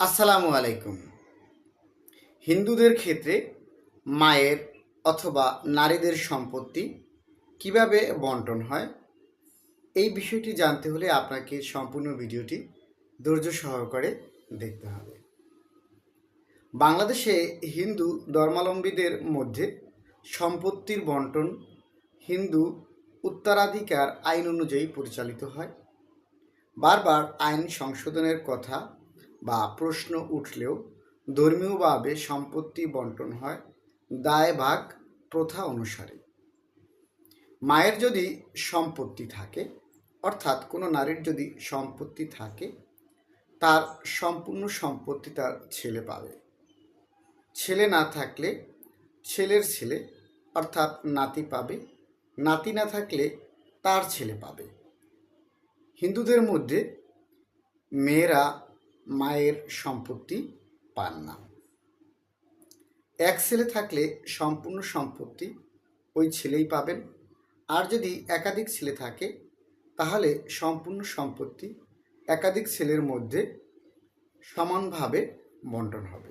আসসালামু আলাইকুম। হিন্দুদের ক্ষেত্রে মায়ের অথবা নারীদের সম্পত্তি কীভাবে বন্টন হয়, এই বিষয়টি জানতে হলে আপনাকে সম্পূর্ণ ভিডিওটি ধৈর্য সহকারে দেখতে হবে। বাংলাদেশে হিন্দু ধর্মাবলম্বীদের মধ্যে সম্পত্তির বন্টন হিন্দু উত্তরাধিকার আইন অনুযায়ী পরিচালিত হয়। বারবার আইন সংশোধনের কথা বা প্রশ্ন উঠলেও ধর্মীয়ভাবে সম্পত্তি বন্টন হয় দায় ভাগ প্রথা অনুসারে। মায়ের যদি সম্পত্তি থাকে, অর্থাৎ কোনো নারীর যদি সম্পত্তি থাকে, তার সম্পূর্ণ সম্পত্তি তার ছেলে পাবে। ছেলে না থাকলে ছেলের ছেলে, অর্থাৎ নাতি পাবে, নাতি না থাকলে তার ছেলে পাবে। হিন্দুদের মধ্যে মেয়েরা মায়ের সম্পত্তি পান না। এক ছেলে থাকলে সম্পূর্ণ সম্পত্তি ওই ছেলেই পাবেন। আর যদি একাধিক ছেলে থাকে, তাহলে সম্পূর্ণ সম্পত্তি একাধিক ছেলের মধ্যে সমানভাবে বন্টন হবে।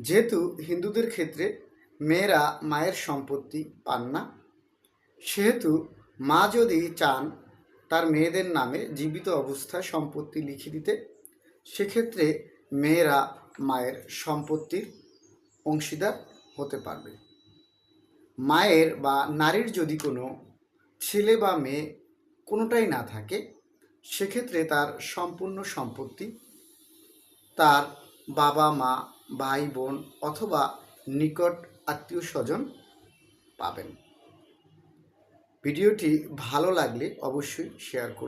যেহেতু হিন্দুদের ক্ষেত্রে মেয়েরা মায়ের সম্পত্তি পান না, সেহেতু মা যদি চান তার মেয়েদের নামে জীবিত অবস্থায় সম্পত্তি লিখে দিতে সেক্ষেত্রে মেয়েরা মায়ের সম্পত্তির অংশীদার হতে পারবে। মায়ের বা নারীর যদি কোনো ছেলে বা মেয়ে কোনোটাই না থাকে, সেক্ষেত্রে তার সম্পূর্ণ সম্পত্তি তার বাবা, মা, ভাই, বোন অথবা নিকট আত্মীয় স্বজন পাবেন। ভিডিওটি ভালো লাগলে অবশ্যই শেয়ার করুন।